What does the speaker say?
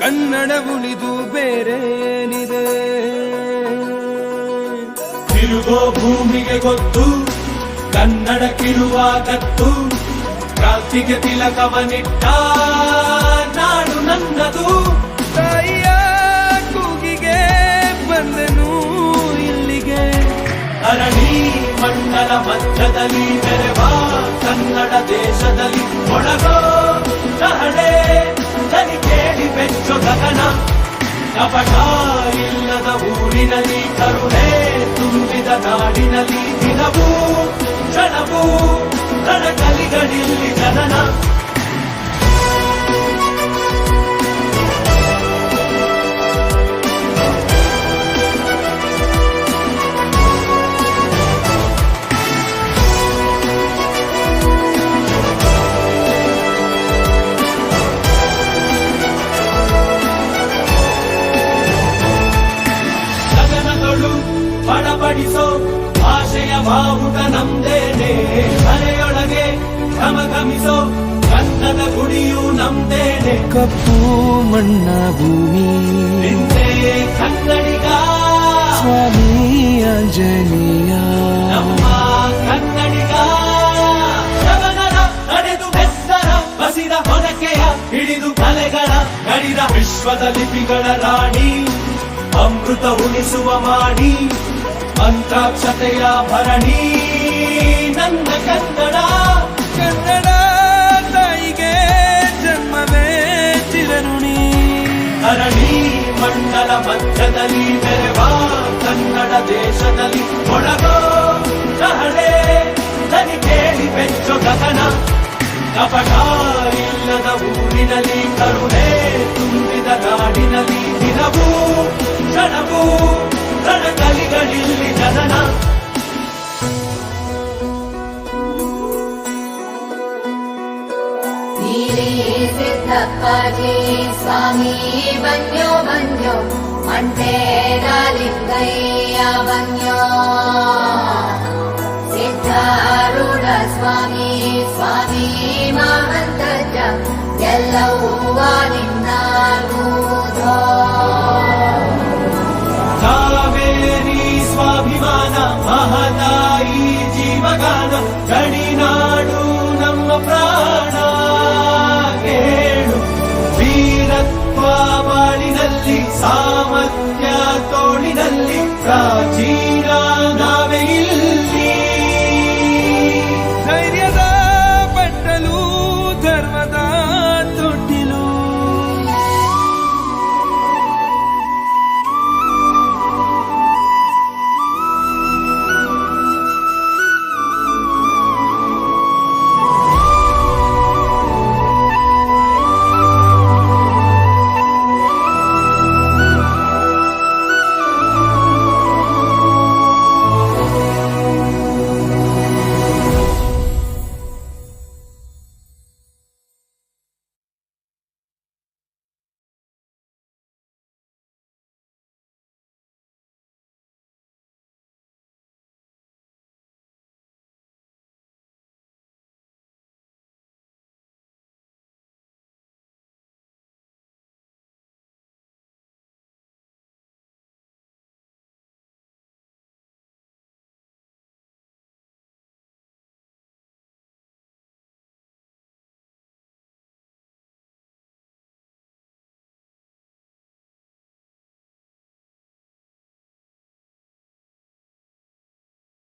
ಕನ್ನಡ ಉಳಿದು ಬೇರೇನಿದೆ? ತಿರುಗೋ ಭೂಮಿಗೆ ಗೊತ್ತು ಕನ್ನಡಕ್ಕಿರುವ ಕತ್ತು ಕ್ರಾಂತಿಗೆ ತಿಲಕವನಿಟ್ಟ ನಾಡು ನನ್ನದು. ತಾಯಿಯ ಕೂಗಿಗೆ ಬಂದನು ಇಲ್ಲಿಗೆ? ಅರಣಿ ಮಂಡಲ ಮಧ್ಯದಲ್ಲಿ ಮೆರೆವ ಕನ್ನಡ ದೇಶದಲ್ಲಿ ಒಳಗೋ ಕಹಳೆ ನಾಡಿನಲ್ಲಿ ದಿನವೂ ಕ್ಷಣವೂ ರಣಕಲಿಗಳಿಲ್ಲಿ ಜನನ ಗಗನಗಳು ಭಾಷೆಯ ಬಾವುಟ ನಮ್ದೇನೆ ಮನೆಯೊಳಗೆ ಘಮಘಮಿಸೋ ಕನ್ನಡ ಗುಡಿಯು ನಮ್ದೇನೆ ಕಪ್ಪು ಮಣ್ಣ ಭೂಮಿ. ಕನ್ನಡಿಗ. ಸ್ವಾಮಿ ಆಂಜನೇಯ. ನಮ್ಮ ಕನ್ನಡಿಗ. ನಡೆದು ಬೆಸ್ತರ ಬಸಿದ ಹಿಡಿದು ಕಲೆಗಳ ಗಡಿದ ವಿಶ್ವದ ಲಿಪಿಗಳ ರಾಣಿ. ಅಮೃತ ಉಳಿಸುವ ಮಾಡಿ ಮಂತ್ರಾಕ್ಷತೆಯ ಭರಣಿ ನನ್ನ ಕನ್ನಡ ಕನ್ನಡ ತಾಯಿಗೆ ಜನ್ಮವೇ ಚಿರಋಣಿ ಧರಣಿ ಮಂಡಲ ಮಧ್ಯದಲ್ಲಿ ಮೆರೆವ ಕನ್ನಡ ದೇಶದಲ್ಲಿ ಒಳಗೋ ಕಹಳೆ ದನಿ ಕೇಳಿ ಬೆಚ್ಚೊ ಗಗನ ಕಪಟ ಇಲ್ಲದ ಊರಿನಲ್ಲಿ ಕರುಣೆ ತುಂಬಿದ ನಾಡಿನಲ್ಲಿ ದಿನವೂ ಕ್ಷಣವೂ ರಣಕಲಿಗಳಿಲ್ಲಿ ಜನನ ನೀರೇ ಸಿದ್ದಪ್ಪಾಜಿ ಸ್ವಾಮಿ ಬನ್ಯೋ ಬನ್ಯೋ ಮಂಟೇರ ಲಿಂಗಯ್ಯ ಬನ್ಯೋ ಸಿದ್ಧಾರೂಢ ಸ್ವಾಮಿ ಸ್ವಾಮಿ ಮಹಂತಜ್ಜ ಎಲ್ಲವೂ ಸಾಮರ್ಥ್ಯ ತೋಳಿನಲ್ಲಿ ಪ್ರಾಚೀನ